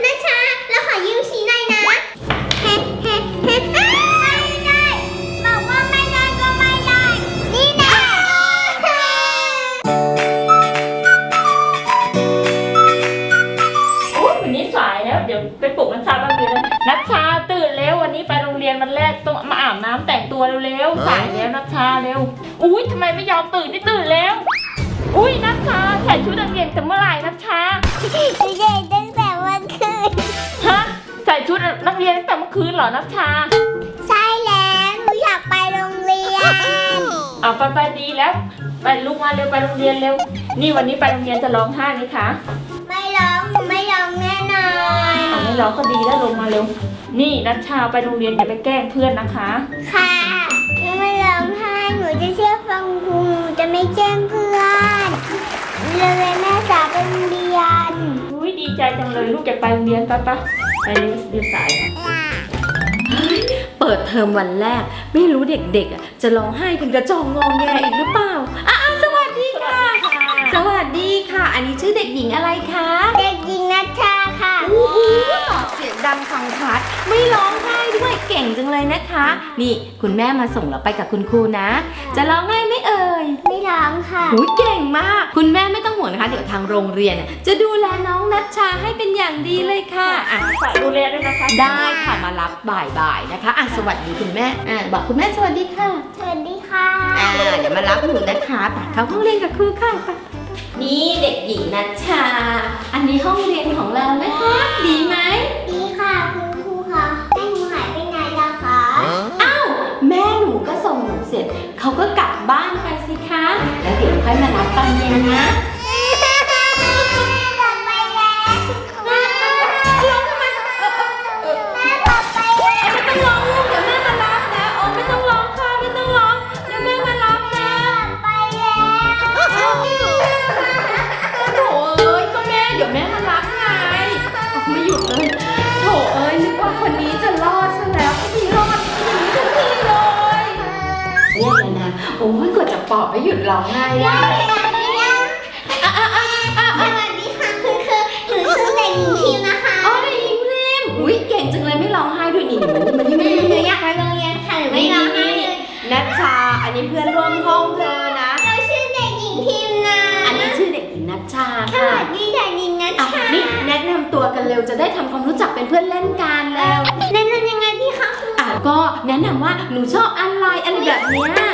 นัชชาแล้วขอยืมชี้หน่อยนะเฮ้เฮ้เฮ้อ้าวไม่ได้ บอกว่าไม่ได้ก็ไม่ได้ นี่นะอุ๊ยวันนี้สายแล้ว เดี๋ยวไปปลุกนัชชาบ้างดีนะนัชชาตื่นเร็ววันนี้ไปโรงเรียนวันแรกต้องมาอาบน้ำแต่งตัวเร็วๆสายแล้วนัชชาเร็ว อุ้ยทำไมไม่ยอมตื่นนี่ตื่นแล้ว อุ้ยนัชชาใส่ชุดนักเรียนแต่เมื่อไหร่นัชชาเด็ก ชุดนักเรียนตั้งแต่เมื่อคืนเหรอนัชชาใช่แล้วหนูอยากไปโรงเรียน เอาไปไปดีแล้ว ไปลุกมาเร็วไปโรงเรียนเร็ว นี่วันนี้ไปโรงเรียนจะร้องไห้ไหมคะไม่ร้องหนูไม่ร้องแน่นอนอ่าไม่ร้องก็ดีแล้วลงมาเร็ว นี่นัชชาไปโรงเรียนอย่าไปแกล้งเพื่อนนะคะ ค่ะหนูไม่ร้องไห้หนูจะเชื่อฟังครูหนูจะไม่แจ้งเพื่อนเลยแม่จ๋าไปโรงเรียน อุ้ยดีใจจังเลยลูกจะไปโรงเรียนปะปะ ไปเร็วเดี๋ยวสายเปิดเทอมวันแรก ไม่รู้เด็กๆอะจะร้องไห้กันกระจองงองแงอีกหรือเปล่าอะอะสวัสดีค่ะ สวัสดีค่ะ อันนี้ชื่อเด็กหญิงอะไรคะเด็กหญิงนัชชาค่ะ โอ้โหตอบเสียงดังฟังชัดไม่ร้องไห้ด้วย เก่งจังเลยนะคะ นี่คุณแม่มาส่งเราไปกับคุณครูนะ จะร้องไห้ไหม่เอ่ยไม่ร้องค่ะ หูยเก่งมาก คุณแม่ไม่ต้องห่วงนะคะ เดี๋ยวทางโรงเรียนน่ะจะดูแลน้องนัชชาให้เป็นอย่างดีเลยค่ะอะ ฝากดูแลด้วยนะคะ ได้ค่ะมารับบ่ายๆนะคะอะสวัสดีคุณแม่อะบอกคุณแม่สวัสดีค่ะสวัสดีค่ะ อ่าเดี๋ยวมารับหนูนะคะไปเข้าห้องเรียนกับครูค่ะไปนี่เด็กหญิงนัชชา อันนี้ห้องเรียนของเรานะคะ ดีไหม ส่งหนูเสร็จเขาก็กลับบ้านไปสิคะ แล้วเดี๋ยวค่อยมารับตอนเย็นนะ อ้ยกว่าจะปอบไม่หยุดร้องไห้อะสวัสดีค่ะคือคือหนูชื่อเด็กหญิงพิมนะคะอ๋อเด็กหญิงพิมอุ้ยเก่งจังเลยไม่ร้องไห้ด้วยนี่หนูมันนี่หไม่นูได้อยากไปโรงเรียนค่ะหนูไม่ร้องไห้เลยนัชชา อันนี้เพื่อนร่วมห้องเธอนะเราชื่อเด็กหญิงพิมนะอันนี้ชื่อเด็กหญิงนัชชาสค่ะวัสดีเด็กหญิงนัชอะชานี่แนะนำตัวกันเร็วจะได้ทำความรู้จักเป็นเพื่อนเล่นกันแล้วแนะนำยังไงพี่คะครูอะก็แนะนำว่าหนูชอบอะไรอะไรแบบเนี้ย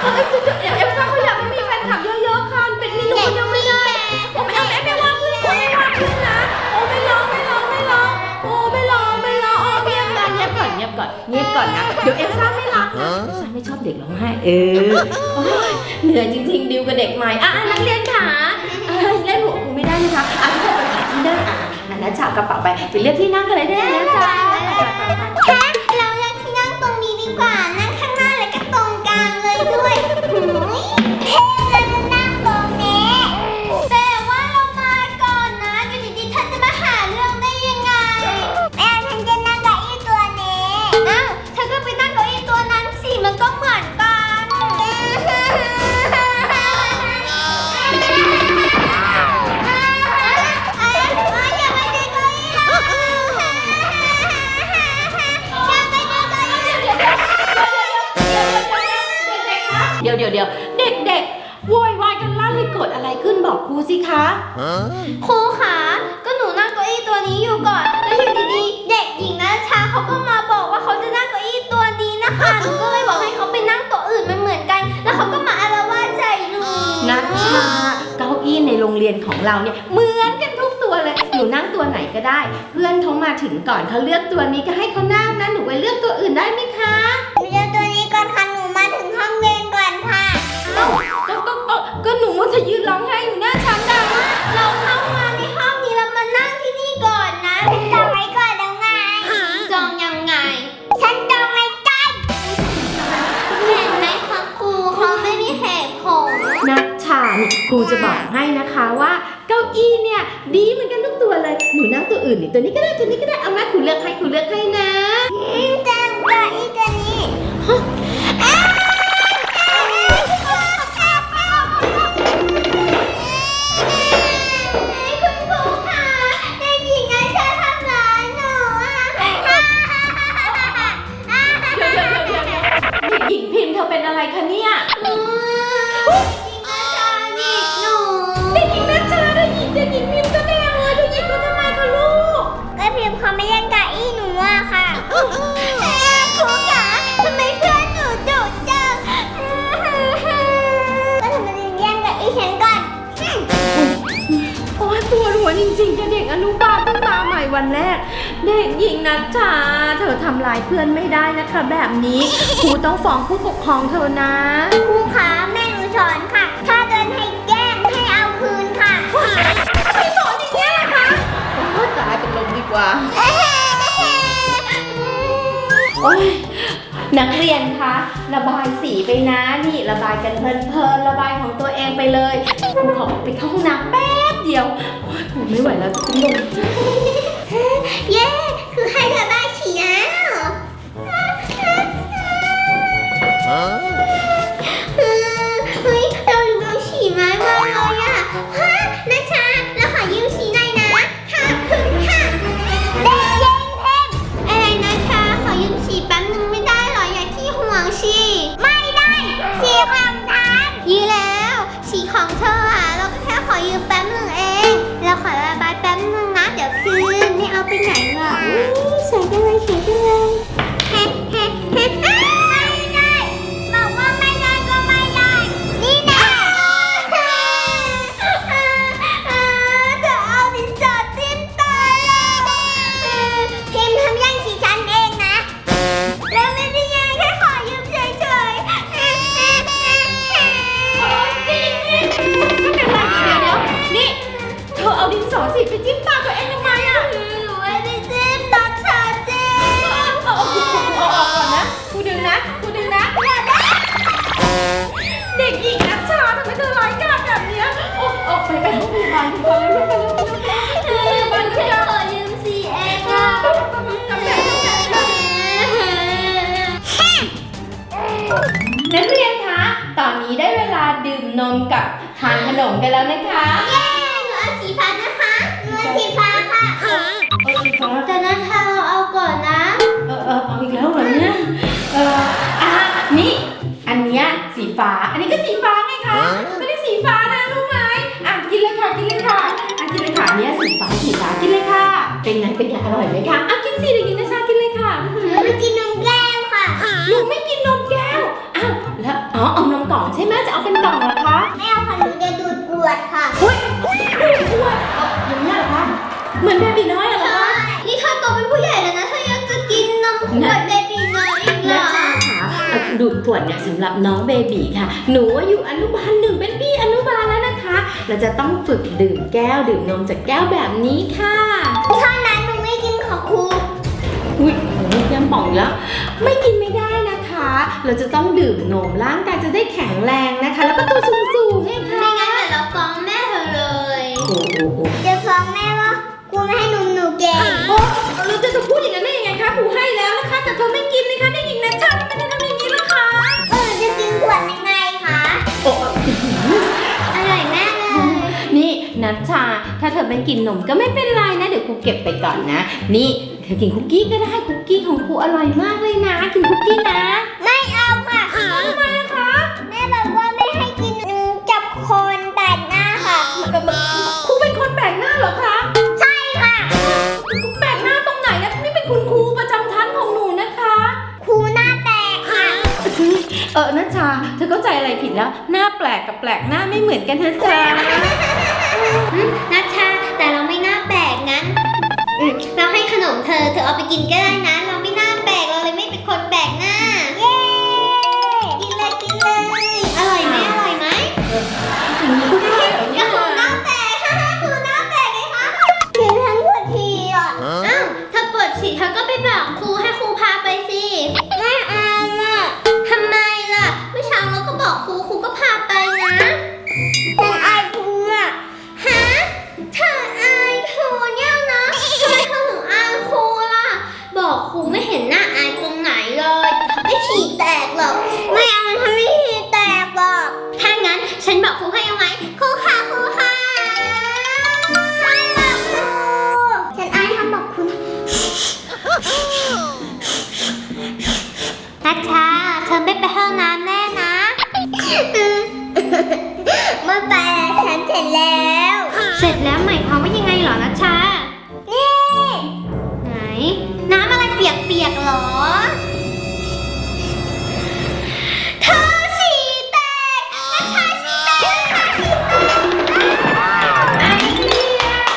เฮ้ยเดี๋ยวเอลซ่าเขาอยากให้มีแฟนคลับเยอะๆค่ะเป็นมีหนูคนเดียวไม่ได้โอ้ไม่เอาแม่ไม่ว่าเพื่อนไม่ว่าเพื่อนนะโอ้ไม่ร้องไม่ร้องไม่ร้องโอ้ไม่ร้องไม่ร้องโอ้เงียบกันเงียบก่อนเงียบก่อนเงียบก่อนนะเดี๋ยวเอลซ่าไม่รักนะเอลซ่าไม่ชอบเด็กร้องไห้เออโอ้ยเหนื่อยจริงๆดิวกับเด็กใหม่อะอะนักเรียนขาอะเล่นหัวกูไม่ได้นะคะอะทุกคนไปหาที่นั่งอะอะนัชชากระเป๋าไปไปเลือกที่นั่งกันเลยได้นะจ๊ะ เรียนของเราเนี่ยเหมือนกันทุกตัวเลยหนูนั่งตัวไหนก็ได้ เพื่อนเขามาถึงก่อนเขาเลือกตัวนี้ก็ให้เขานั่งนะหนูไปเลือกตัวอื่นได้ไหมคะ ครูจะบอกให้นะคะว่าเก้าอี้เนี่ยดีเหมือนกันทุกตัวเลย หนูนั่งตัวอื่นนี่ตัวนี้ก็ได้ตัวนี้ก็ได้เอามาครูเลือกให้ครูเลือกให้นะอืมเจ้าตัวอีตัวนี้ จริงๆจะเด็กอนุบาลเพิ่งมาใหม่วันแรก เด็กหญิงนัชชาเธอทำลายเพื่อนไม่ได้นะคะ แบบนี้ครูต้องฟ้องผู้ปกครองเธอนะครูคะแม่หนูสอนค่ะ ถ้าเดินให้แกล้งให้เอาคืนค่ะไปสอนอย่างนี้ยนะคะโอ้ยตายเป็นลมดีกว่า โอ้ยนักเรียนคะระบายสีไปนะนี่ระบายกันเพลินๆระบายของตัวเองไปเลยครูขอไปเข้าห้องน้ำแป๊บ เดียวโอ้ยผมไม่ไหวแล้วจะเป็นลมเย้ คือให้เธอได้ฉี่แล้วเนขอยืมสีเองอะนักเรียนคะ ตอนนี้ได้เวลาดื่มนมกับทานขนมกันแล้วนะคะเย้หนูเอาสีฟ้านะคะหนูเอาสีฟ้าค่ะเออสีฟ้าแต่นะคะเราเอาก่อนนะเออเออเอาอีกแล้วเหรอเนี่ย เอออะนี่ อันเนี้ยสีฟ้า อันนี้ก็สีฟ้า เป็นไงเป็นไงอร่อยไหมคะอะกินสิเด็กหญิงนะชากินเลยค่ะหนูไม่กินนมแก้วค่ะหนูไม่กินนมแก้วอ้าวแล้วอ๋อเอานมกล่องใช่ไหมจะเอาเป็นกล่องเหรอคะไม่เอาค่ะหนูจะดูดกรวดค่ะเฮ้ยดูดอ้วนเอาอย่างนี้ยเหรอคะเหมือนเบบีน้อยเหรอคะนี่เธอโตเป็นผู้ใหญ่แล้วนะเธอยังจะกินนมขวดเบบีน้อยอีกเหรนะอจ๊ะค่ะเอาดูดขวดเนี่ยสำหรับน้องเบบีค่ะ หนูอยู่อนุบาลหนึ่งเป็นพี่อนุบาลแล้วนะคะ เราจะต้องฝึกดื่มแก้วดื่มนมจากแก้วแบบนี้ค่ะ อุ้ยโอ้ยยังป่องอีกแล้ว ไม่กินไม่ได้นะคะ เราจะต้องดื่มนมร่างกายจะได้แข็งแรงนะคะ แล้วก็ตัวสูงๆไงคะไม่งั้นเดี๋ยวเราฟ้องแม่เธอเลยโอ้โหโอ้จะฟ้องแม่ว่าครูไม่ให้นมหนูเก่งโอ้เราจะจะพูดอย่างนั้นได้ยังไงคะครูให้แล้วนะคะ แต่เธอไม่กินเลยค่ะได้ยิงนะชาทำไมเธอทำอย่างนี้ล่ะคะเออจะกินขวดยังไงคะโอ้อร่อยมากเลยนี่นัชชา ถ้าเธอไม่กินนมก็ไม่เป็นไรนะ เดี๋ยวครูเก็บไปก่อนนะ นี่ เธอกินคุกกี้ก็ได้คุกกี้ของครูอร่อยมากเลยนะ กินคุกกี้นะ ไม่เอาค่ะทำไมคะแม่บอกว่าไม่ให้กินนมจับคนแปลกหน้าค่ะครูเป็นคนแปลกหน้าเหรอคะใช่ค่ะแปลกหน้าตรงไหนนะนี่เป็นคุณครูประจำชั้นของหนูนะคะครูหน้าแตกค่ะเออนัชชาเธอเข้าใจอะไรผิดแล้ว หน้าแปลกกับแปลกหน้าไม่เหมือนกันนะจ๊ะ กินก็ได้นะ นัชชาเธอไม่ไปห้องน้ำแน่นะ ไม่ไปแล้วฉันเสร็จแล้ว เสร็จแล้วหมายความว่ายังไงเหรอนัชชา นี่ ไหน น้ำอะไรเปียกๆเหรอ เธอฉี่แตกนัชชาฉี่แตกนัชชาฉี่แตก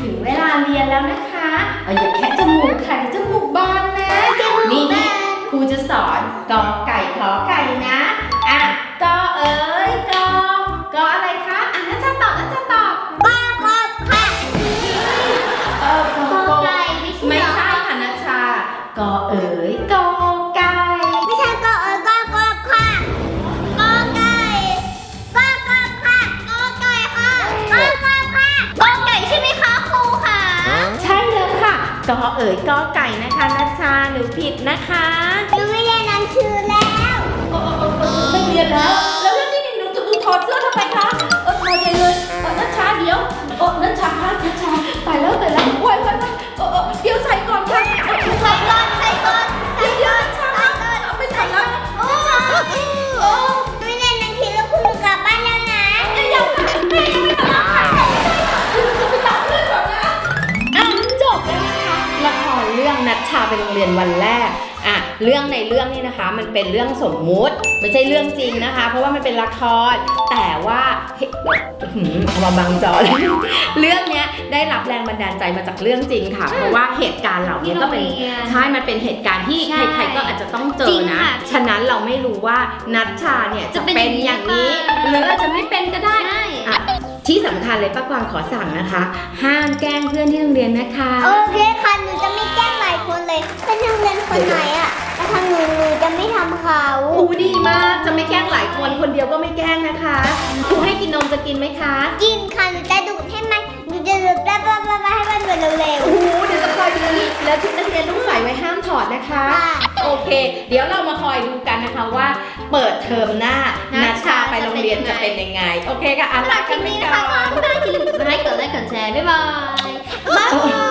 ถึงเวลาเรียนแล้วนะคะ เอาอย่าแค กอไก่ขอไก่นะอะกอเอ๋ยกอกออะไรคะอะน่าจะตอบน่าจะตอบบ้ากอบค่ะเออกอกอไก่ไม่ใช่ไม่เหรอใช่ค่ะนัชชากอเอ๋ยกอไก่ไม่ใช่กอเออกอกอบค่ะกอไก่กอกอบค่ะกอไก่ค่ะกอกอบค่ะกอไก่ใช่ไหมคะครูค่ะใช่แล้วค่ะกอเอ๋ยกอไก่นะคะนัชชาหนูผิดนะคะ หนู ไม่อแล้ว เออเออเออไม่เรียนแล้ว แล้วแล้วนี่หนูจะดูถอดเสื้อทำไมคะเออถอดใหญ่เลยเออนัชชาเดี๋ยวเออนัชชาคะนัชชาตายแล้วตายแล้วโอ้ยโอ้ยโอ้ยเออเออเดี๋ยวใส่ก่อนค่ะเออใส่ก่อนใส่ก่อนใส่ก่อนใส่ก่อนเอาไม่ใส่แล้วโอ้โอ้ไม่เรียนนังสือแล้วคุณกลับบ้านแล้วนะเดี๋ยวยังค่ะแม่ยังไม่ทำค่ะจะไปตัดเพื่อนก่อนนะ อะจบแล้วนะคะละครเรื่องนัชชาไปโรงเรียนวันแรก เรื่องในเรื่องนี้นะคะ มันเป็นเรื่องสมมุติ ไม่ใช่เรื่องจริงนะคะ เพราะว่ามันเป็นละคร แต่ว่าเฮ้ยหืมเอามาบังจอเลยเรื่องเนี้ยได้รับแรงบันดาลใจมาจากเรื่องจริงค่ะ เพราะว่าเหตุการณ์เหล่านี้ก็เป็นที่โรงเรียนใช่ มันเป็นเหตุการณ์ที่ใช่ใครๆก็อาจจะต้องเจจริองนะค่ะฉะนั้นเราไม่รู้ว่านัชชาเนี่ยจะจะเป็นเป็นอย่างนี้หรือเปล่าหรืออาจจะไม่เป็นก็ได้ใช่อะ ที่สำคัญเลยป้ากวางขอสั่งนะคะ ห้ามแกล้งเพื่อนที่โรงเรียนนะคะ โอเคค่ะ หนูจะไม่แกล้งหลายคนเลยเป็นทางเรียนคนไหนอะแต่ทางหนูหนูจะไม่ทำเขาอูดีมากจะไม่แกล้งหลายคนคนเดียวก็ไม่แกล้งนะคะครูให้กินนมจะกินไหมคะกินค่ะ หนูจะดูดให้มัน หนูจะดูดแป๊บๆๆๆให้มันหมดเร็วโอ้โหเดี๋ยวจะคอยดูแล้วชุดนักเรียนต้องใส่ไว้ห้ามถอดนะคะค่ะ โอเค เดี๋ยวเรามาคอยดูกันนะคะว่า เปิดเทอมหน้านันัชชชาชา ไปโรงเรียนจะเป็นยังไง โอเคค่ะอันละคกัลินปไปนี้นะก่อคะก็น ถ้าคลิปนี้กดไลค์กดไลค์กดแชร์บ๊ายบายบ๊าย you